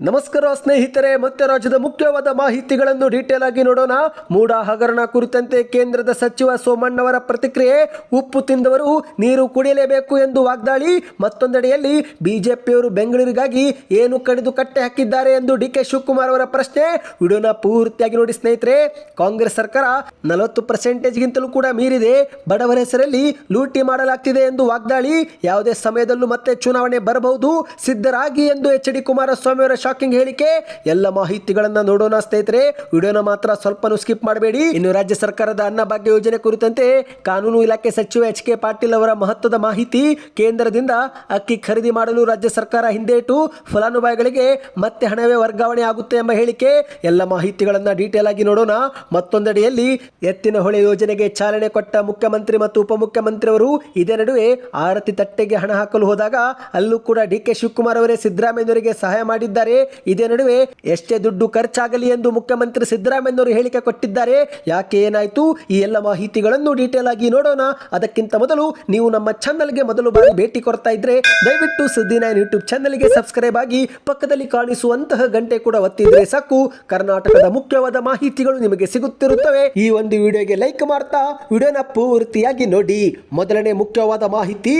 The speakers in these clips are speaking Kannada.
ನಮಸ್ಕಾರ ಸ್ನೇಹಿತರೆ, ಮತ್ತೆ ರಾಜ್ಯದ ಮುಖ್ಯವಾದ ಮಾಹಿತಿಗಳನ್ನು ಡೀಟೇಲ್ ಆಗಿ ನೋಡೋಣ. ಮೂಡ ಹಗರಣ ಕುರಿತಂತೆ ಕೇಂದ್ರದ ಸಚಿವ ಸೋಮಣ್ಣವರ ಪ್ರತಿಕ್ರಿಯೆ, ಉಪ್ಪು ತಿಂದವರು ನೀರು ಕುಡಿಯಲೇಬೇಕು ಎಂದು ವಾಗ್ದಾಳಿ. ಮತ್ತೊಂದೆಡೆಯಲ್ಲಿ ಬಿಜೆಪಿಯವರು ಬೆಂಗಳೂರಿಗಾಗಿ ಏನು ಕಡಿದು ಕಟ್ಟೆ ಹಾಕಿದ್ದಾರೆ ಎಂದು ಡಿ ಕೆ ಶಿವಕುಮಾರ್ ಅವರ ಪ್ರಶ್ನೆ. ವಿಡಿಯೋನ ಪೂರ್ತಿಯಾಗಿ ನೋಡಿ ಸ್ನೇಹಿತರೆ, ಕಾಂಗ್ರೆಸ್ ಸರ್ಕಾರ ನಲವತ್ತು ಪರ್ಸೆಂಟೇಜ್ಗಿಂತಲೂ ಕೂಡ ಮೀರಿದೆ. ಬಡವರ ಹೆಸರಲ್ಲಿ ಲೂಟಿ ಮಾಡಲಾಗ್ತಿದೆ ಎಂದು ವಾಗ್ದಾಳಿ. ಯಾವುದೇ ಸಮಯದಲ್ಲೂ ಮತ್ತೆ ಚುನಾವಣೆ ಬರಬಹುದು. ಸಿದ್ಧರಾಗಿ ಎಂದು ಎಚ್ ಡಿ ಕುಮಾರಸ್ವಾಮಿ ಅವರ ಶಾಕಿಂಗ್ ಹೇಳಿಕೆ. ಎಲ್ಲ ಮಾಹಿತಿಗಳನ್ನ ನೋಡೋಣ ಸ್ನೇಹಿತರೆ. ವಿಡಿಯೋನ ಮಾತ್ರ ಸ್ವಲ್ಪನೂ ಸ್ಕಿಪ್ ಮಾಡಬೇಡಿ. ಇನ್ನು ರಾಜ್ಯ ಸರ್ಕಾರದ ಅನ್ನಭಾಗ್ಯ ಯೋಜನೆ ಕುರಿತಂತೆ ಕಾನೂನು ಇಲಾಖೆ ಸಚಿವ ಎಚ್ ಕೆ ಪಾಟೀಲ್ ಅವರ ಮಹತ್ವದ ಮಾಹಿತಿ ಕೇಂದ್ರದಿಂದ ಅಕ್ಕಿ ಖರೀದಿ ಮಾಡಲು ರಾಜ್ಯ ಸರ್ಕಾರ ಹಿಂದೇಟು. ಫಲಾನುಭವಿಗಳಿಗೆ ಮತ್ತೆ ಹಣವೇ ವರ್ಗಾವಣೆ ಆಗುತ್ತೆ ಎಂಬ ಹೇಳಿಕೆ. ಎಲ್ಲ ಮಾಹಿತಿಗಳನ್ನ ಡೀಟೇಲ್ ಆಗಿ ನೋಡೋಣ. ಮತ್ತೊಂದೆಡೆಯಲ್ಲಿ ಎತ್ತಿನ ಹೊಳೆ ಯೋಜನೆಗೆ ಚಾಲನೆ ಕೊಟ್ಟ ಮುಖ್ಯಮಂತ್ರಿ ಮತ್ತು ಉಪಮುಖ್ಯಮಂತ್ರಿ ಅವರು ಇದೇ ನಡುವೆ ಆರತಿ ತಟ್ಟೆಗೆ ಹಣ ಹಾಕಲು ಹೋದಾಗ ಅಲ್ಲೂ ಕೂಡ ಡಿ ಕೆ ಶಿವಕುಮಾರ್ ಅವರೇ ಸಿದ್ದರಾಮಯ್ಯವರಿಗೆ ಸಹಾಯ ಮಾಡಿದ್ದಾರೆ. ಇದೇ ನಡುವೆ ಎಷ್ಟೇ ದುಡ್ಡು ಖರ್ಚಾಗಲಿ ಎಂದು ಮುಖ್ಯಮಂತ್ರಿ ಸಿದ್ದರಾಮಯ್ಯನವರು ಹೇಳಿಕೆ ಕೊಟ್ಟಿದ್ದಾರೆ. ಯಾಕೆ ಏನಾಯ್ತು? ಈ ಎಲ್ಲ ಮಾಹಿತಿಗಳನ್ನು ಡೀಟೇಲ್ ಆಗಿ ನೋಡೋಣ. ಅದಕ್ಕಿಂತ ಮೊದಲು ನೀವು ನಮ್ಮ ಚಾನಲ್ಗೆ ಮೊದಲು ಬಾರಿ ಭೇಟಿ ಕೊಡ್ತಾ ಇದ್ರೆ ದಯವಿಟ್ಟು ಸುದ್ದಿ ನೈನ್ ಯೂಟ್ಯೂಬ್ ಚಾನಲ್ಗೆ ಸಬ್ಸ್ಕ್ರೈಬ್ ಆಗಿ ಪಕ್ಕದಲ್ಲಿ ಕಾಣಿಸುವಂತಹ ಗಂಟೆ ಕೂಡ ಒತ್ತಿದ್ರೆ ಸಾಕು. ಕರ್ನಾಟಕದ ಮುಖ್ಯವಾದ ಮಾಹಿತಿಗಳು ನಿಮಗೆ ಸಿಗುತ್ತಿರುತ್ತವೆ. ಈ ಒಂದು ವಿಡಿಯೋಗೆ ಲೈಕ್ ಮಾಡ್ತಾ, ವಿಡಿಯೋನ ಪೂರ್ತಿಯಾಗಿ ನೋಡಿ. ಮೊದಲನೇ ಮುಖ್ಯವಾದ ಮಾಹಿತಿ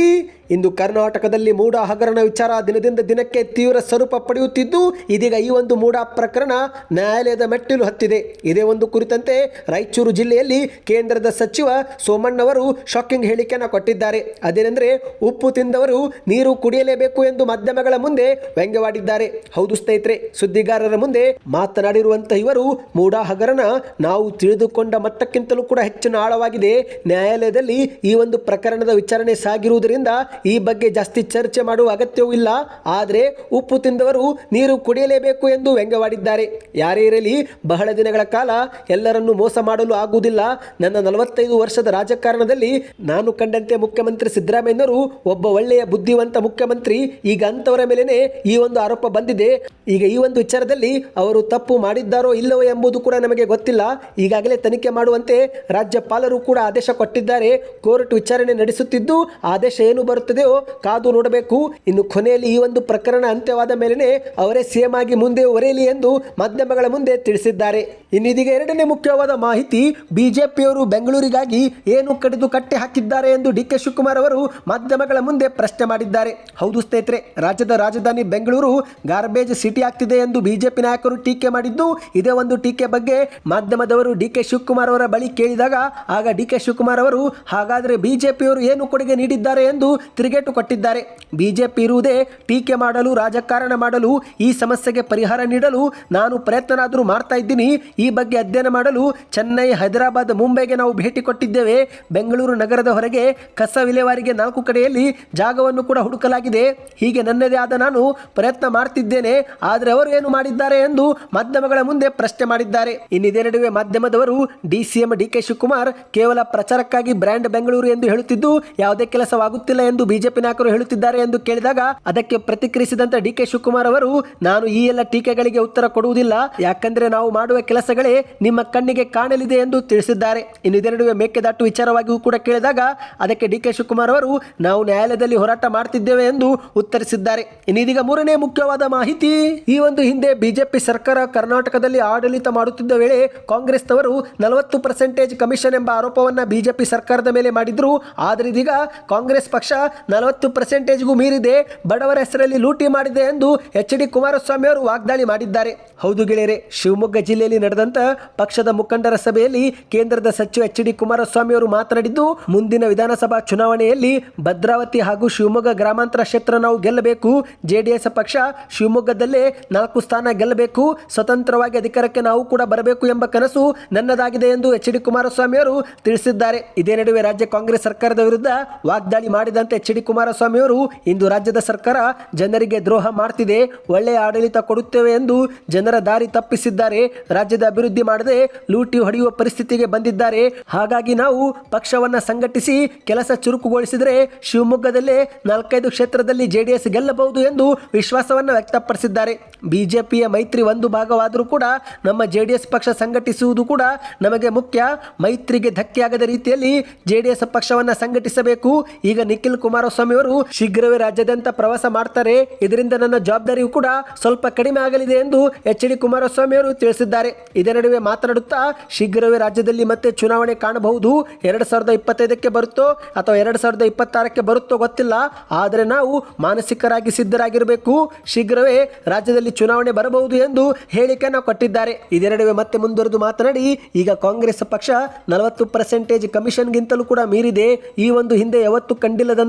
ಇಂದು ಕರ್ನಾಟಕದಲ್ಲಿ ಮೂಡ ಹಗರಣ ವಿಚಾರ ದಿನದಿಂದ ದಿನಕ್ಕೆ ತೀವ್ರ ಸ್ವರೂಪ ಪಡೆಯುತ್ತಿದ್ದು, ಇದೀಗ ಈ ಒಂದು ಮೂಡ ಪ್ರಕರಣ ನ್ಯಾಯಾಲಯದ ಮೆಟ್ಟಿಲು ಹತ್ತಿದೆ. ಇದೇ ಒಂದು ಕುರಿತಂತೆ ರಾಯಚೂರು ಜಿಲ್ಲೆಯಲ್ಲಿ ಕೇಂದ್ರದ ಸಚಿವ ಸೋಮಣ್ಣವರು ಶಾಕಿಂಗ್ ಹೇಳಿಕೆಯನ್ನು ಕೊಟ್ಟಿದ್ದಾರೆ. ಅದೇನೆಂದರೆ, ಉಪ್ಪು ತಿಂದವರು ನೀರು ಕುಡಿಯಲೇಬೇಕು ಎಂದು ಮಾಧ್ಯಮಗಳ ಮುಂದೆ ವ್ಯಂಗ್ಯವಾಡಿದ್ದಾರೆ. ಹೌದು ಸ್ನೇಹಿತರೆ, ಸುದ್ದಿಗಾರರ ಮುಂದೆ ಮಾತನಾಡಿರುವಂತಹ ಇವರು ಮೂಡ ಹಗರಣ ನಾವು ತಿಳಿದುಕೊಂಡ ಮಟ್ಟಕ್ಕಿಂತಲೂ ಕೂಡ ಹೆಚ್ಚಿನ ಆಳವಾಗಿದೆ. ನ್ಯಾಯಾಲಯದಲ್ಲಿ ಈ ಒಂದು ಪ್ರಕರಣದ ವಿಚಾರಣೆ ಸಾಗಿರುವುದರಿಂದ ಈ ಬಗ್ಗೆ ಜಾಸ್ತಿ ಚರ್ಚೆ ಮಾಡುವ ಅಗತ್ಯವೂ ಇಲ್ಲ. ಆದರೆ ಉಪ್ಪು ತಿಂದವರು ನೀರು ಕುಡಿಯಲೇಬೇಕು ಎಂದು ವ್ಯಂಗ್ಯವಾಡಿದ್ದಾರೆ. ಯಾರೇ ಇರಲಿ, ಬಹಳ ದಿನಗಳ ಕಾಲ ಎಲ್ಲರನ್ನು ಮೋಸ ಮಾಡಲು ಆಗುವುದಿಲ್ಲ. ನನ್ನ ನಲವತ್ತೈದು ವರ್ಷದ ರಾಜಕಾರಣದಲ್ಲಿ ನಾನು ಕಂಡಂತೆ ಮುಖ್ಯಮಂತ್ರಿ ಸಿದ್ದರಾಮಯ್ಯನವರು ಒಬ್ಬ ಒಳ್ಳೆಯ ಬುದ್ಧಿವಂತ ಮುಖ್ಯಮಂತ್ರಿ. ಈಗ ಅಂತವರ ಮೇಲೇನೆ ಈ ಒಂದು ಆರೋಪ ಬಂದಿದೆ. ಈಗ ಈ ಒಂದು ವಿಚಾರದಲ್ಲಿ ಅವರು ತಪ್ಪು ಮಾಡಿದ್ದಾರೋ ಇಲ್ಲವೋ ಎಂಬುದು ಕೂಡ ನಮಗೆ ಗೊತ್ತಿಲ್ಲ. ಈಗಾಗಲೇ ತನಿಖೆ ಮಾಡುವಂತೆ ರಾಜ್ಯಪಾಲರು ಕೂಡ ಆದೇಶ ಕೊಟ್ಟಿದ್ದಾರೆ. ಕೋರ್ಟ್ ವಿಚಾರಣೆ ನಡೆಸುತ್ತಿದ್ದು ಆದೇಶ ಏನು ಬರುತ್ತದೆಯೋ ಕಾದು ನೋಡಬೇಕು. ಇನ್ನು ಕೊನೆಯಲ್ಲಿ ಈ ಒಂದು ಪ್ರಕರಣ ಅಂತ್ಯವಾದ ಮೇಲೆನೆ ಅವರೇ ಸಿಎಂ ಆಗಿ ಮುಂದೆ ಒರೆಯಲಿ ಎಂದು ಮಾಧ್ಯಮಗಳ ಮುಂದೆ ತಿಳಿಸಿದ್ದಾರೆ. ಇನ್ನು ಇದೀಗ ಎರಡನೇ ಮುಖ್ಯವಾದ ಮಾಹಿತಿ, ಬಿಜೆಪಿಯವರು ಬೆಂಗಳೂರಿಗಾಗಿ ಏನು ಕಡಿದು ಕಟ್ಟೆ ಹಾಕಿದ್ದಾರೆ ಎಂದು ಡಿ ಕೆ ಶಿವಕುಮಾರ್ ಅವರು ಮಾಧ್ಯಮಗಳ ಮುಂದೆ ಪ್ರಶ್ನೆ ಮಾಡಿದ್ದಾರೆ. ಹೌದು ಸ್ನೇಹಿತರೆ, ರಾಜ್ಯದ ರಾಜಧಾನಿ ಬೆಂಗಳೂರು ಗಾರ್ಬೇಜ್ ಸಿಟಿ ಆಗ್ತಿದೆ ಎಂದು ಬಿಜೆಪಿ ನಾಯಕರು ಟೀಕೆ ಮಾಡಿದ್ದು, ಇದೇ ಒಂದು ಟೀಕೆ ಬಗ್ಗೆ ಮಾಧ್ಯಮದವರು ಡಿ ಕೆ ಶಿವಕುಮಾರ್ ಅವರ ಬಳಿ ಕೇಳಿದಾಗ, ಆಗ ಡಿ ಕೆ ಶಿವಕುಮಾರ್ ಅವರು, ಹಾಗಾದರೆ ಬಿಜೆಪಿಯವರು ಏನು ಕೊಡುಗೆ ನೀಡಿದ್ದಾರೆ? ಎಂದು ತಿರುಗೇಟು ಕೊಟ್ಟಿದ್ದಾರೆ. ಬಿಜೆಪಿ ಇರುವುದೇ ಟೀಕೆ ಮಾಡಲು, ರಾಜಕಾರಣ ಮಾಡಲು, ಈ ಸಮಸ್ಯೆಗೆ ಪರಿಹಾರ ನೀಡಲು ನಾನು ಪ್ರಯತ್ನನಾದರೂ ಮಾಡ್ತಾ ಇದ್ದೀನಿ. ಈ ಬಗ್ಗೆ ಅಧ್ಯಯನ ಮಾಡಲು ಚೆನ್ನೈ, ಹೈದರಾಬಾದ್, ಮುಂಬೈಗೆ ನಾವು ಭೇಟಿ ಕೊಟ್ಟಿದ್ದೇವೆ. ಬೆಂಗಳೂರು ನಗರದ ಹೊರಗೆ ಕಸ ವಿಲೇವಾರಿಗೆ ನಾಲ್ಕು ಕಡೆಯಲ್ಲಿ ಜಾಗವನ್ನು ಕೂಡ ಹುಡುಕಲಾಗಿದೆ. ಹೀಗೆ ನನ್ನದೇ ಆದ ನಾನು ಪ್ರಯತ್ನ ಮಾಡ್ತಿದ್ದೇನೆ. ಆದರೆ ಅವರು ಏನು ಮಾಡಿದ್ದಾರೆ ಎಂದು ಮಾಧ್ಯಮಗಳ ಮುಂದೆ ಪ್ರಶ್ನೆ ಮಾಡಿದ್ದಾರೆ. ಇನ್ನಿದೇ ನಡುವೆ ಮಾಧ್ಯಮದವರು D C D K Shivakumar ಕೇವಲ ಪ್ರಚಾರಕ್ಕಾಗಿ ಬ್ರ್ಯಾಂಡ್ ಬೆಂಗಳೂರು ಎಂದು ಹೇಳುತ್ತಿದ್ದು, ಯಾವುದೇ ಕೆಲಸವಾಗುತ್ತಿಲ್ಲ ಎಂದು ಬಿಜೆಪಿ ನಾಯಕರು ಹೇಳುತ್ತಿದ್ದಾರೆ ಎಂದು ಕೇಳಿದಾಗ ಅದಕ್ಕೆ ಪ್ರತಿಕ್ರಿಯಿಸಿದಂತ ಡಿ ಕೆ ಶಿವಕುಮಾರ್ ಅವರು, ನಾನು ಈ ಎಲ್ಲ ಟೀಕೆಗಳಿಗೆ ಉತ್ತರ ಕೊಡುವುದಿಲ್ಲ. ಯಾಕಂದ್ರೆ ನಾವು ಮಾಡುವ ಕೆಲಸಗಳೇ ನಿಮ್ಮ ಕಣ್ಣಿಗೆ ಕಾಣಲಿದೆ ಎಂದು ತಿಳಿಸಿದ್ದಾರೆ. ಇನ್ನು ಇದರ ನಡುವೆ ಮೇಕೆದಾಟು ವಿಚಾರವಾಗಿಯೂ ಕೂಡ ಕೇಳಿದಾಗ ಅದಕ್ಕೆ ಡಿ ಕೆ ಶಿವಕುಮಾರ್ ಅವರು, ನಾವು ನ್ಯಾಯಾಲಯದಲ್ಲಿ ಹೋರಾಟ ಮಾಡ್ತಿದ್ದೇವೆ ಎಂದು ಉತ್ತರಿಸಿದ್ದಾರೆ. ಇನ್ನು ಮೂರನೇ ಮುಖ್ಯವಾದ ಮಾಹಿತಿ, ಈ ಒಂದು ಹಿಂದೆ ಬಿಜೆಪಿ ಸರ್ಕಾರ ಕರ್ನಾಟಕದಲ್ಲಿ ಆಡಳಿತ ಮಾಡುತ್ತಿದ್ದ ವೇಳೆ ಕಾಂಗ್ರೆಸ್ನವರು ನಲವತ್ತು ಪರ್ಸೆಂಟೇಜ್ ಕಮಿಷನ್ ಎಂಬ ಆರೋಪವನ್ನ ಬಿಜೆಪಿ ಸರ್ಕಾರದ ಮೇಲೆ ಮಾಡಿದ್ರು. ಆದರೆ ಇದೀಗ ಕಾಂಗ್ರೆಸ್ ಪಕ್ಷ ನಲವತ್ತು ಪರ್ಸೆಂಟೇಜ್ಗೂ ಮೀರಿದೆ. ಬಡವರ ಹೆಸರಲ್ಲಿ ಲೂಟಿ ಮಾಡಿದೆ ಎಂದು ಎಚ್ ಡಿ ಕುಮಾರಸ್ವಾಮಿ ಅವರು ವಾಗ್ದಾಳಿ ಮಾಡಿದ್ದಾರೆ. ಹೌದು ಗೆಳೆಯರೆ, ಶಿವಮೊಗ್ಗ ಜಿಲ್ಲೆಯಲ್ಲಿ ನಡೆದಂತ ಪಕ್ಷದ ಮುಖಂಡರ ಸಭೆಯಲ್ಲಿ ಕೇಂದ್ರದ ಸಚಿವ ಎಚ್ ಡಿ ಕುಮಾರಸ್ವಾಮಿ ಅವರು ಮಾತನಾಡಿದ್ದು, ಮುಂದಿನ ವಿಧಾನಸಭಾ ಚುನಾವಣೆಯಲ್ಲಿ ಭದ್ರಾವತಿ ಹಾಗೂ ಶಿವಮೊಗ್ಗ ಗ್ರಾಮಾಂತರ ಕ್ಷೇತ್ರ ನಾವು ಗೆಲ್ಲಬೇಕು. ಜೆಡಿಎಸ್ ಪಕ್ಷ ಶಿವಮೊಗ್ಗದಲ್ಲೇ ನಾಲ್ಕು ಸ್ಥಾನ ಗೆಲ್ಲಬೇಕು. ಸ್ವತಂತ್ರವಾಗಿ ಅಧಿಕಾರಕ್ಕೆ ನಾವು ಕೂಡ ಬರಬೇಕು ಎಂಬ ಕನಸು ನನ್ನದಾಗಿದೆ ಎಂದು ಎಚ್ ಡಿ ಕುಮಾರಸ್ವಾಮಿ ಅವರು ತಿಳಿಸಿದ್ದಾರೆ. ಇದೇ ನಡುವೆ ರಾಜ್ಯ ಕಾಂಗ್ರೆಸ್ ಸರ್ಕಾರದ ವಿರುದ್ಧ ವಾಗ್ದಾಳಿ ಮಾಡಿದಂತೆ ಎಚ್ ಡಿ ಕುಮಾರಸ್ವಾಮಿ ಅವರು ಇಂದು ರಾಜ್ಯದ ಸರ್ಕಾರ ಜನರಿಗೆ ದ್ರೋಹ ಮಾಡ್ತಿದೆ, ಒಳ್ಳೆಯ ಆಡಳಿತ ಕೊಡುತ್ತೇವೆ ಎಂದು ಜನರ ದಾರಿ ತಪ್ಪಿಸಿದ್ದಾರೆ, ರಾಜ್ಯದ ಅಭಿವೃದ್ಧಿ ಮಾಡದೆ ಲೂಟಿ ಹೊಡೆಯುವ ಪರಿಸ್ಥಿತಿಗೆ ಬಂದಿದ್ದಾರೆ. ಹಾಗಾಗಿ ನಾವು ಪಕ್ಷವನ್ನ ಸಂಘಟಿಸಿ ಕೆಲಸ ಚುರುಕುಗೊಳಿಸಿದರೆ ಶಿವಮೊಗ್ಗದಲ್ಲೇ ನಾಲ್ಕೈದು ಕ್ಷೇತ್ರದಲ್ಲಿ ಜೆಡಿಎಸ್ ಗೆಲ್ಲಬಹುದು ಎಂದು ವಿಶ್ವಾಸವನ್ನು ವ್ಯಕ್ತಪಡಿಸಿದ್ದಾರೆ. ಬಿಜೆಪಿಯ ಮೈತ್ರಿ ಒಂದು ಭಾಗವಾದರೂ ಕೂಡ ನಮ್ಮ ಜೆಡಿಎಸ್ ಪಕ್ಷ ಸಂಘಟಿಸುವುದು ಕೂಡ ನಮಗೆ ಮುಖ್ಯ. ಮೈತ್ರಿಗೆ ಧಕ್ಕೆಯಾಗದ ರೀತಿಯಲ್ಲಿ ಜೆಡಿಎಸ್ ಪಕ್ಷವನ್ನು ಸಂಘಟಿಸಬೇಕು. ಈಗ ನಿಖಿಲ್ ಕುಮಾರ್ ಕುಮಾರಸ್ವಾಮಿ ಅವರು ಶೀಘ್ರವೇ ರಾಜ್ಯಾದ್ಯಂತ ಪ್ರವಾಸ ಮಾಡ್ತಾರೆ. ಇದರಿಂದ ನನ್ನ ಜವಾಬ್ದಾರಿಯು ಕೂಡ ಸ್ವಲ್ಪ ಕಡಿಮೆ ಆಗಲಿದೆ ಎಂದು ಎಚ್ ಡಿ ಕುಮಾರಸ್ವಾಮಿ ಅವರು ತಿಳಿಸಿದ್ದಾರೆ. ಇದೇ ನಡುವೆ ಮಾತನಾಡುತ್ತಾ, ಶೀಘ್ರವೇ ರಾಜ್ಯದಲ್ಲಿ ಮತ್ತೆ ಚುನಾವಣೆ ಕಾಣಬಹುದು. ಎರಡು ಸಾವಿರದ ಇಪ್ಪತ್ತೈದಕ್ಕೆ ಬರುತ್ತೋ ಅಥವಾ ಎರಡು ಸಾವಿರದ ಇಪ್ಪತ್ತಾರಕ್ಕೆ ಬರುತ್ತೋ ಗೊತ್ತಿಲ್ಲ. ಆದರೆ ನಾವು ಮಾನಸಿಕರಾಗಿ ಸಿದ್ಧರಾಗಿರಬೇಕು. ಶೀಘ್ರವೇ ರಾಜ್ಯದಲ್ಲಿ ಚುನಾವಣೆ ಬರಬಹುದು ಎಂದು ಹೇಳಿಕೆಯನ್ನು ಕೊಟ್ಟಿದ್ದಾರೆ. ಇದೇ ನಡುವೆ ಮತ್ತೆ ಮುಂದುವರೆದು ಮಾತನಾಡಿ, ಈಗ ಕಾಂಗ್ರೆಸ್ ಪಕ್ಷ ನಲವತ್ತು ಪರ್ಸೆಂಟೇಜ್ ಕಮಿಷನ್ಗಿಂತಲೂ ಕೂಡ ಮೀರಿದೆ. ಈ ಒಂದು ಹಿಂದೆ ಯಾವತ್ತು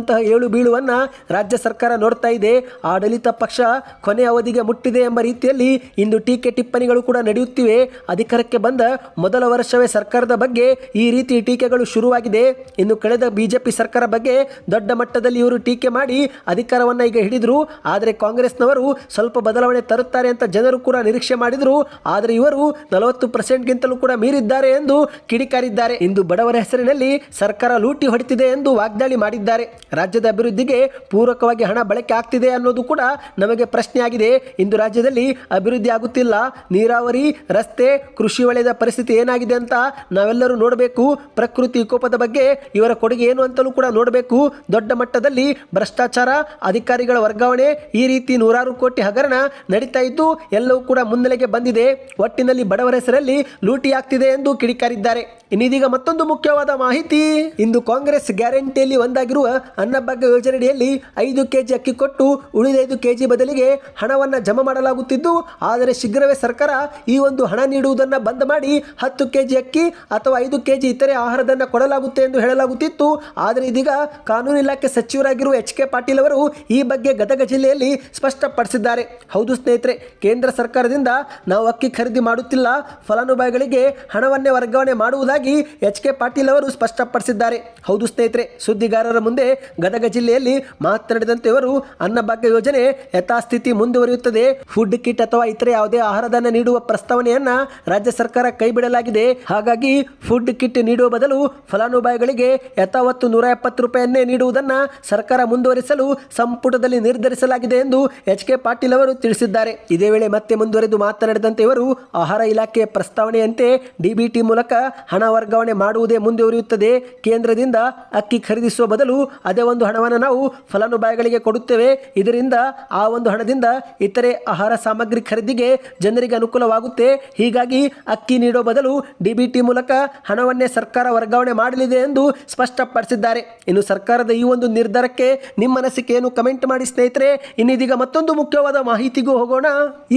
ಕಂಡಿಲ್ಲದಂತಹ ಏಳು ಬೀಳುವನ್ನ ರಾಜ್ಯ ಸರ್ಕಾರ ನೋಡ್ತಾ ಇದೆ. ಆಡಳಿತ ಪಕ್ಷ ಕೊನೆ ಅವಧಿಗೆ ಮುಟ್ಟಿದೆ ಎಂಬ ರೀತಿಯಲ್ಲಿ ಇಂದು ಟೀಕೆ ಟಿಪ್ಪಣಿಗಳು ಕೂಡ ನಡೆಯುತ್ತಿವೆ. ಅಧಿಕಾರಕ್ಕೆ ಬಂದ ಮೊದಲ ವರ್ಷವೇ ಸರ್ಕಾರದ ಬಗ್ಗೆ ಈ ರೀತಿ ಟೀಕೆಗಳು ಶುರುವಾಗಿದೆ. ಇನ್ನು ಕಳೆದ ಬಿಜೆಪಿ ಸರ್ಕಾರ ಬಗ್ಗೆ ದೊಡ್ಡ ಮಟ್ಟದಲ್ಲಿ ಇವರು ಟೀಕೆ ಮಾಡಿ ಅಧಿಕಾರವನ್ನ ಈಗ ಹಿಡಿದ್ರು. ಆದರೆ ಕಾಂಗ್ರೆಸ್ನವರು ಸ್ವಲ್ಪ ಬದಲಾವಣೆ ತರುತ್ತಾರೆ ಅಂತ ಜನರು ಕೂಡ ನಿರೀಕ್ಷೆ ಮಾಡಿದ್ರು. ಆದರೆ ಇವರು ನಲವತ್ತು ಪರ್ಸೆಂಟ್ಗಿಂತಲೂ ಕೂಡ ಮೀರಿದ್ದಾರೆ ಎಂದು ಕಿಡಿಕಾರಿದ್ದಾರೆ. ಇಂದು ಬಡವರ ಹೆಸರಿನಲ್ಲಿ ಸರ್ಕಾರ ಲೂಟಿ ಹೊಡೆತಿದೆ ಎಂದು ವಾಗ್ದಾಳಿ ಮಾಡಿದ್ದಾರೆ. ರಾಜ್ಯದ ಅಭಿವೃದ್ಧಿಗೆ ಪೂರಕವಾಗಿ ಹಣ ಬಳಕೆ ಆಗ್ತಿದೆ ಅನ್ನೋದು ಕೂಡ ನಮಗೆ ಪ್ರಶ್ನೆಯಾಗಿದೆ. ಇಂದು ರಾಜ್ಯದಲ್ಲಿ ಅಭಿವೃದ್ಧಿ ಆಗುತ್ತಿಲ್ಲ. ನೀರಾವರಿ, ರಸ್ತೆ, ಕೃಷಿ ವಲಯದ ಪರಿಸ್ಥಿತಿ ಏನಾಗಿದೆ ಅಂತ ನಾವೆಲ್ಲರೂ ನೋಡಬೇಕು. ಪ್ರಕೃತಿ ವಿಕೋಪದ ಬಗ್ಗೆ ಇವರ ಕೊಡುಗೆ ಏನು ಅಂತಲೂ ಕೂಡ ನೋಡಬೇಕು. ದೊಡ್ಡ ಮಟ್ಟದಲ್ಲಿ ಭ್ರಷ್ಟಾಚಾರ, ಅಧಿಕಾರಿಗಳ ವರ್ಗಾವಣೆ, ಈ ರೀತಿ ನೂರಾರು ಕೋಟಿ ಹಗರಣ ನಡೀತಾ ಇದ್ದು ಎಲ್ಲವೂ ಕೂಡ ಮುನ್ನೆಲೆಗೆ ಬಂದಿದೆ. ಒಟ್ಟಿನಲ್ಲಿ ಬಡವರ ಹೆಸರಲ್ಲಿ ಲೂಟಿ ಆಗ್ತಿದೆ ಎಂದು ಕಿಡಿಕಾರಿದ್ದಾರೆ. ಇನ್ನಿದೀಗ ಮತ್ತೊಂದು ಮುಖ್ಯವಾದ ಮಾಹಿತಿ. ಇಂದು ಕಾಂಗ್ರೆಸ್ ಗ್ಯಾರಂಟಿಯಲ್ಲಿ ಒಂದಾಗಿರುವ ಅನ್ನಭಾಗ್ಯ ಯೋಜನೆಯಡಿಯಲ್ಲಿ ಐದು ಕೆಜಿ ಅಕ್ಕಿ ಕೊಟ್ಟು ಉಳಿದ ಉಳಿದೈದು ಕೆಜಿ ಬದಲಿಗೆ ಹಣವನ್ನು ಜಮಾ ಮಾಡಲಾಗುತ್ತಿದ್ದು, ಆದರೆ ಶೀಘ್ರವೇ ಸರ್ಕಾರ ಈ ಒಂದು ಹಣ ನೀಡುವುದನ್ನು ಬಂದ್ ಮಾಡಿ ಹತ್ತು ಕೆಜಿ ಅಕ್ಕಿ ಅಥವಾ ಐದು ಕೆಜಿ ಇತರೆ ಆಹಾರದನ್ನು ಕೊಡಲಾಗುತ್ತೆ ಎಂದು ಹೇಳಲಾಗುತ್ತಿತ್ತು. ಆದರೆ ಇದೀಗ ಕಾನೂನು ಇಲಾಖೆ ಸಚಿವರಾಗಿರುವ ಎಚ್ ಕೆ ಪಾಟೀಲ್ ಅವರು ಈ ಬಗ್ಗೆ ಗದಗ ಜಿಲ್ಲೆಯಲ್ಲಿ ಸ್ಪಷ್ಟಪಡಿಸಿದ್ದಾರೆ. ಹೌದು ಸ್ನೇಹಿತರೆ, ಕೇಂದ್ರ ಸರ್ಕಾರದಿಂದ ನಾವು ಅಕ್ಕಿ ಖರೀದಿ ಮಾಡುತ್ತಿಲ್ಲ. ಫಲಾನುಭವಿಗಳಿಗೆ ಹಣವನ್ನೇ ವರ್ಗಾವಣೆ ಮಾಡುವುದಾಗಿ ಎಚ್ ಕೆ ಪಾಟೀಲ್ ಅವರು ಸ್ಪಷ್ಟಪಡಿಸಿದ್ದಾರೆ. ಹೌದು ಸ್ನೇಹಿತರೆ, ಸುದ್ದಿಗಾರರ ಮುಂದೆ ಗದಗ ಜಿಲ್ಲೆಯಲ್ಲಿ ಮಾತನಾಡಿದಂತೆ ಇವರು ಅನ್ನಭಾಗ್ಯ ಯೋಜನೆ ಯಥಾಸ್ಥಿತಿ ಮುಂದುವರಿಯುತ್ತದೆ. ಫುಡ್ ಕಿಟ್ ಅಥವಾ ಇತರೆ ಯಾವುದೇ ಆಹಾರದನ್ನ ನೀಡುವ ಪ್ರಸ್ತಾವನೆಯನ್ನ ರಾಜ್ಯ ಸರ್ಕಾರ ಕೈಬಿಡಲಾಗಿದೆ. ಹಾಗಾಗಿ ಫುಡ್ ಕಿಟ್ ನೀಡುವ ಬದಲು ಫಲಾನುಭವಿಗಳಿಗೆ ಯಥಾವತ್ತು ನೂರ ಎಪ್ಪತ್ತು ರೂಪಾಯಿಯನ್ನೇ ನೀಡುವುದನ್ನ ಸರ್ಕಾರ ಮುಂದುವರಿಸಲು ಸಂಪುಟದಲ್ಲಿ ನಿರ್ಧರಿಸಲಾಗಿದೆ ಎಂದು ಎಚ್ ಕೆ ಪಾಟೀಲ್ ಅವರು ತಿಳಿಸಿದ್ದಾರೆ. ಇದೇ ವೇಳೆ ಮತ್ತೆ ಮುಂದುವರೆದು ಮಾತನಾಡಿದಂತೆ ಇವರು ಆಹಾರ ಇಲಾಖೆಯ ಪ್ರಸ್ತಾವನೆಯಂತೆ ಡಿಬಿಟಿ ಮೂಲಕ ಹಣ ವರ್ಗಾವಣೆ ಮಾಡುವುದೇ ಮುಂದುವರಿಯುತ್ತದೆ. ಕೇಂದ್ರದಿಂದ ಅಕ್ಕಿ ಖರೀದಿಸುವ ಬದಲು ಅದೇ ಒಂದು ಹಣವನ್ನು ನಾವು ಫಲಾನುಭವಿಗಳಿಗೆ ಕೊಡುತ್ತೇವೆ. ಇದರಿಂದ ಆ ಒಂದು ಹಣದಿಂದ ಇತರೆ ಆಹಾರ ಸಾಮಗ್ರಿ ಖರೀದಿಗೆ ಜನರಿಗೆ ಅನುಕೂಲವಾಗುತ್ತೆ. ಹೀಗಾಗಿ ಅಕ್ಕಿ ನೀಡೋ ಬದಲು ಡಿಬಿಟಿ ಮೂಲಕ ಹಣವನ್ನೇ ಸರ್ಕಾರ ವರ್ಗಾವಣೆ ಮಾಡಲಿದೆ ಎಂದು ಸ್ಪಷ್ಟಪಡಿಸಿದ್ದಾರೆ. ಇನ್ನು ಸರ್ಕಾರದ ಈ ಒಂದು ನಿರ್ಧಾರಕ್ಕೆ ನಿಮ್ಮ ಅನಿಸಿಕೆಯನ್ನು ಕಮೆಂಟ್ ಮಾಡಿ ಸ್ನೇಹಿತರೆ? ಇನ್ನಿದೀಗ ಮತ್ತೊಂದು ಮುಖ್ಯವಾದ ಮಾಹಿತಿಗೂ ಹೋಗೋಣ.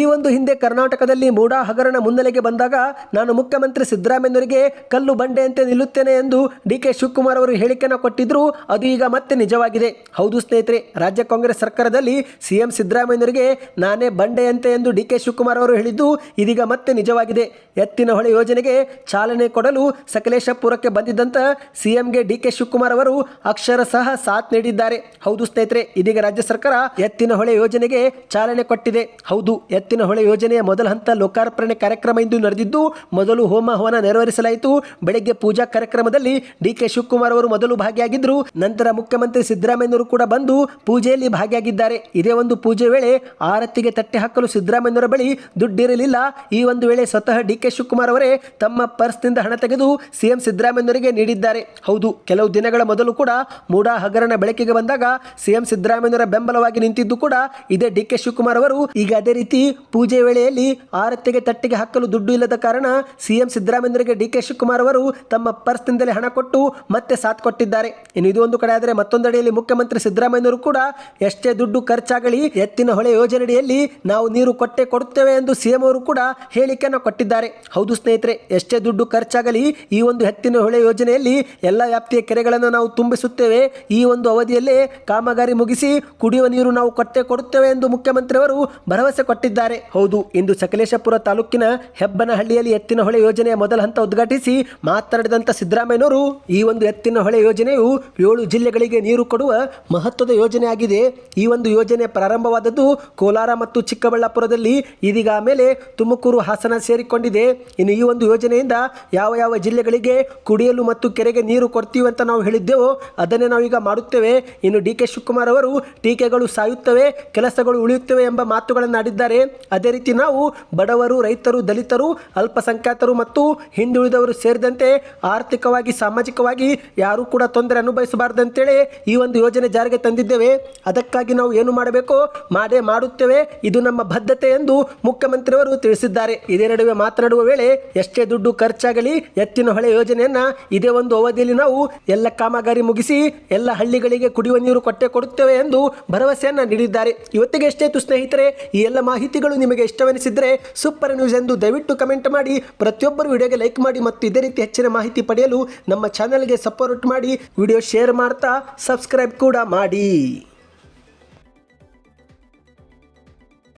ಈ ಒಂದು ಹಿಂದೆ ಕರ್ನಾಟಕದಲ್ಲಿ ಮೂಡಾ ಹಗರಣ ಮುನ್ನೆಲೆಗೆ ಬಂದಾಗ ನಾನು ಮುಖ್ಯಮಂತ್ರಿ ಸಿದ್ದರಾಮಯ್ಯನವರಿಗೆ ಕಲ್ಲು ಬಂಡೆಯಂತೆ ನಿಲ್ಲುತ್ತೇನೆ ಎಂದು ಡಿ ಕೆ ಶಿವಕುಮಾರ್ ಅವರು ಹೇಳಿಕೆಯನ್ನು ಕೊಟ್ಟಿದ್ರು. ಅದು ಈಗ ಮತ್ತೆ ನಿಜವಾಗಿದೆ. ಹೌದು ಸ್ನೇಹಿತರೆ, ರಾಜ್ಯ ಕಾಂಗ್ರೆಸ್ ಸರ್ಕಾರದಲ್ಲಿ ಸಿಎಂ ಸಿದ್ದರಾಮಯ್ಯನವರಿಗೆ ನಾನೇ ಬಂಡೆಯಂತೆ ಎಂದು ಡಿ ಕೆ ಶಿವಕುಮಾರ್ ಅವರು ಹೇಳಿದ್ದು, ಇದೀಗ ಮತ್ತೆ ನಿಜವಾಗಿದೆ. ಎತ್ತಿನ ಹೊಳೆ ಯೋಜನೆಗೆ ಚಾಲನೆ ಕೊಡಲು ಸಕಲೇಶಪುರಕ್ಕೆ ಬಂದಿದ್ದಂಥ ಸಿಎಂಗೆ ಡಿ ಕೆ ಶಿವಕುಮಾರ್ ಅವರು ಅಕ್ಷರ ಸಹ ಸಾಥ್ ನೀಡಿದ್ದಾರೆ. ಹೌದು ಸ್ನೇಹಿತರೆ, ಇದೀಗ ರಾಜ್ಯ ಸರ್ಕಾರ ಎತ್ತಿನ ಹೊಳೆ ಯೋಜನೆಗೆ ಚಾಲನೆ ಕೊಟ್ಟಿದೆ. ಹೌದು ಎತ್ತಿನ ಹೊಳೆ ಯೋಜನೆಯ ಮೊದಲ ಹಂತ ಲೋಕಾರ್ಪಣೆ ಕಾರ್ಯಕ್ರಮ ಇಂದು ನಡೆದಿದ್ದು, ಮೊದಲು ಹೋಮ ಹವನ ನೆರವೇರಿಸಲಾಯಿತು. ಬೆಳಗ್ಗೆ ಪೂಜಾ ಕಾರ್ಯಕ್ರಮದಲ್ಲಿ ಡಿ ಕೆ ಶಿವಕುಮಾರ್ ಅವರು ಮೊದಲು ಭಾಗಿಯಾಗಿದ್ದರು. ನಂತರ ಮುಖ್ಯಮಂತ್ರಿ ಸಿದ್ದರಾಮಯ್ಯನವರು ಕೂಡ ಬಂದು ಪೂಜೆಯಲ್ಲಿ ಭಾಗಿಯಾಗಿದ್ದಾರೆ. ಇದೇ ಒಂದು ಪೂಜೆ ವೇಳೆ ಆರತಿಗೆ ತಟ್ಟೆ ಹಾಕಲು ಸಿದ್ದರಾಮಯ್ಯನವರ ಬಳಿ ದುಡ್ಡಿರಲಿಲ್ಲ. ಈ ಒಂದು ವೇಳೆ ಸ್ವತಃ ಡಿ ಕೆ ಶಿವಕುಮಾರ್ ಅವರೇ ತಮ್ಮ ಪರ್ಸ್ನಿಂದ ಹಣ ತೆಗೆದು ಸಿಎಂ ಸಿದ್ದರಾಮಯ್ಯನವರಿಗೆ ನೀಡಿದ್ದಾರೆ. ಹೌದು, ಕೆಲವು ದಿನಗಳ ಮೊದಲು ಕೂಡ ಮೂಡಾ ಹಗರಣ ಬೆಳಕಿಗೆ ಬಂದಾಗ ಸಿಎಂ ಸಿದ್ದರಾಮಯ್ಯನವರ ಬೆಂಬಲವಾಗಿ ನಿಂತಿದ್ದು ಕೂಡ ಇದೇ ಡಿ ಕೆ ಶಿವಕುಮಾರ್ ಅವರು. ಈಗ ಅದೇ ರೀತಿ ಪೂಜೆ ವೇಳೆಯಲ್ಲಿ ಆರತಿಗೆ ತಟ್ಟೆಗೆ ಹಾಕಲು ದುಡ್ಡು ಇಲ್ಲದ ಕಾರಣ ಸಿಎಂ ಸಿದ್ದರಾಮಯ್ಯನವರಿಗೆ ಡಿ ಕೆ ಶಿವಕುಮಾರ್ ಅವರು ತಮ್ಮ ಪರ್ಸ್ನಿಂದಲೇ ಹಣ ಕೊಟ್ಟು ಮತ್ತೆ ಸಾಥ್ ಕೊಟ್ಟಿದ್ದಾರೆ. ಇನ್ನು ಇದು ಒಂದು ಕಡೆ ಆದರೆ ಮತ್ತೊಂದೆಡೆಯಲ್ಲಿ ಮುಖ್ಯಮಂತ್ರಿ ಸಿದ್ದರಾಮಯ್ಯನವರು ಕೂಡ ಎಷ್ಟೇ ದುಡ್ಡು ಖರ್ಚಾಗಲಿ ಎತ್ತಿನ ಹೊಳೆ ಯೋಜನೆಯಡಿಯಲ್ಲಿ ನಾವು ನೀರು ಕೊಟ್ಟೆ ಕೊಡುತ್ತೇವೆ ಎಂದು ಸಿಎಂ ಅವರು ಕೂಡ ಹೇಳಿಕೆಯನ್ನು ಕೊಟ್ಟಿದ್ದಾರೆ. ಹೌದು ಸ್ನೇಹಿತರೆ, ಎಷ್ಟೇ ದುಡ್ಡು ಖರ್ಚಾಗಲಿ ಈ ಒಂದು ಎತ್ತಿನ ಹೊಳೆ ಯೋಜನೆಯಲ್ಲಿ ಎಲ್ಲ ವ್ಯಾಪ್ತಿಯ ಕೆರೆಗಳನ್ನು ನಾವು ತುಂಬಿಸುತ್ತೇವೆ. ಈ ಒಂದು ಅವಧಿಯಲ್ಲೇ ಕಾಮಗಾರಿ ಮುಗಿಸಿ ಕುಡಿಯುವ ನೀರು ನಾವು ಕೊಟ್ಟೆ ಕೊಡುತ್ತೇವೆ ಎಂದು ಮುಖ್ಯಮಂತ್ರಿಯವರು ಭರವಸೆ ಕೊಟ್ಟಿದ್ದಾರೆ. ಹೌದು, ಇಂದು ಸಕಲೇಶಪುರ ತಾಲೂಕಿನ ಹೆಬ್ಬನಹಳ್ಳಿಯಲ್ಲಿ ಎತ್ತಿನ ಹೊಳೆ ಯೋಜನೆಯ ಮೊದಲ ಹಂತ ಉದ್ಘಾಟಿಸಿ ಮಾತನಾಡಿದಂತ ಸಿದ್ದರಾಮಯ್ಯನವರು ಈ ಒಂದು ಎತ್ತಿನ ಹೊಳೆ ಯೋಜನೆಯು ಏಳು ಜಿಲ್ಲೆಗಳಿಗೆ ನೀರು ಕೊಡುವ ಮಹತ್ವದ ಯೋಜನೆಯಾಗಿದೆ ಈ ಒಂದು ಯೋಜನೆ ಪ್ರಾರಂಭವಾದದ್ದು ಕೋಲಾರ ಮತ್ತು ಚಿಕ್ಕಬಳ್ಳಾಪುರದಲ್ಲಿ ಇದೀಗ ಆಮೇಲೆ ತುಮಕೂರು ಹಾಸನ ಸೇರಿಕೊಂಡಿದೆ. ಇನ್ನು ಈ ಒಂದು ಯೋಜನೆಯಿಂದ ಯಾವ ಯಾವ ಜಿಲ್ಲೆಗಳಿಗೆ ಕುಡಿಯಲು ಮತ್ತು ಕೆರೆಗೆ ನೀರು ಕೊಡ್ತೀವಿ ಅಂತ ನಾವು ಹೇಳಿದ್ದೆವು. ಅದನ್ನೇ ನಾವೀಗ ಮಾಡುತ್ತೇವೆ. ಇನ್ನು ಡಿ ಕೆ ಶಿವಕುಮಾರ್ ಅವರು ಟೀಕೆಗಳು ಸಾಯುತ್ತವೆ, ಕೆಲಸಗಳು ಉಳಿಯುತ್ತವೆ ಎಂಬ ಮಾತುಗಳನ್ನು ಆಡಿದ್ದಾರೆ. ಅದೇ ರೀತಿ ನಾವು ಬಡವರು, ರೈತರು, ದಲಿತರು, ಅಲ್ಪಸಂಖ್ಯಾತರು ಮತ್ತು ಹಿಂದುಳಿದವರು ಸೇರಿದಂತೆ ಆರ್ಥಿಕವಾಗಿ, ಸಾಮಾಜಿಕವಾಗಿ ಯಾರೂ ಕೂಡ ತೊಂದರೆ ಅನುಭವಿಸಬಾರ್ದಂತೇಳಿ ಈ ಒಂದು ಯೋಜನೆ ಜಾರಿಗೆ ತಂದಿದ್ದೇವೆ. ಅದಕ್ಕಾಗಿ ನಾವು ಏನು ಮಾಡಬೇಕು? ಮಾಡೇ ಮಾಡುತ್ತೇವೆ. ಇದು ನಮ್ಮ ಬದ್ಧತೆ ಎಂದು ಮುಖ್ಯಮಂತ್ರಿಯವರು ತಿಳಿಸಿದ್ದಾರೆ. ಇದೇ ನಡುವೆ ಮಾತನಾಡುವ ವೇಳೆ ಎಷ್ಟೇ ದುಡ್ಡು ಖರ್ಚಾಗಲಿ, ಎತ್ತಿನ ಹೊಳೆ ಯೋಜನೆಯನ್ನ ಇದೇ ಒಂದು ಅವಧಿಯಲ್ಲಿ ನಾವು ಎಲ್ಲ ಕಾಮಗಾರಿ ಮುಗಿಸಿ, ಎಲ್ಲ ಹಳ್ಳಿಗಳಿಗೆ ಕುಡಿಯುವ ನೀರು ಕೊಟ್ಟೆ ಕೊಡುತ್ತೇವೆ ಎಂದು ಭರವಸೆಯನ್ನು ನೀಡಿದ್ದಾರೆ. ಇವತ್ತಿಗೆ ಎಷ್ಟೇತು ಸ್ನೇಹಿತರೆ ಈ ಎಲ್ಲ ಮಾಹಿತಿಗಳು ನಿಮಗೆ ಇಷ್ಟವೆನಿಸಿದರೆ ಸೂಪರ್ ನ್ಯೂಸ್ ಎಂದು ದಯವಿಟ್ಟು ಕಮೆಂಟ್ ಮಾಡಿ, ಪ್ರತಿಯೊಬ್ಬರು ವಿಡಿಯೋಗೆ ಲೈಕ್ ಮಾಡಿ ಮತ್ತು ಇದೇ ರೀತಿ ಹೆಚ್ಚಿನ ಮಾಹಿತಿ ಪಡೆಯಲು ನಮ್ಮ ಚಾನೆಲ್ಗೆ ಸಪೋರ್ಟ್ ಮಾಡಿ, ವಿಡಿಯೋ ಶೇರ್ ಮಾಡ್ತಾ ಸಬ್ಸ್ಕ್ರೈಬ್ ಕೂಡ ಮಾಡಿ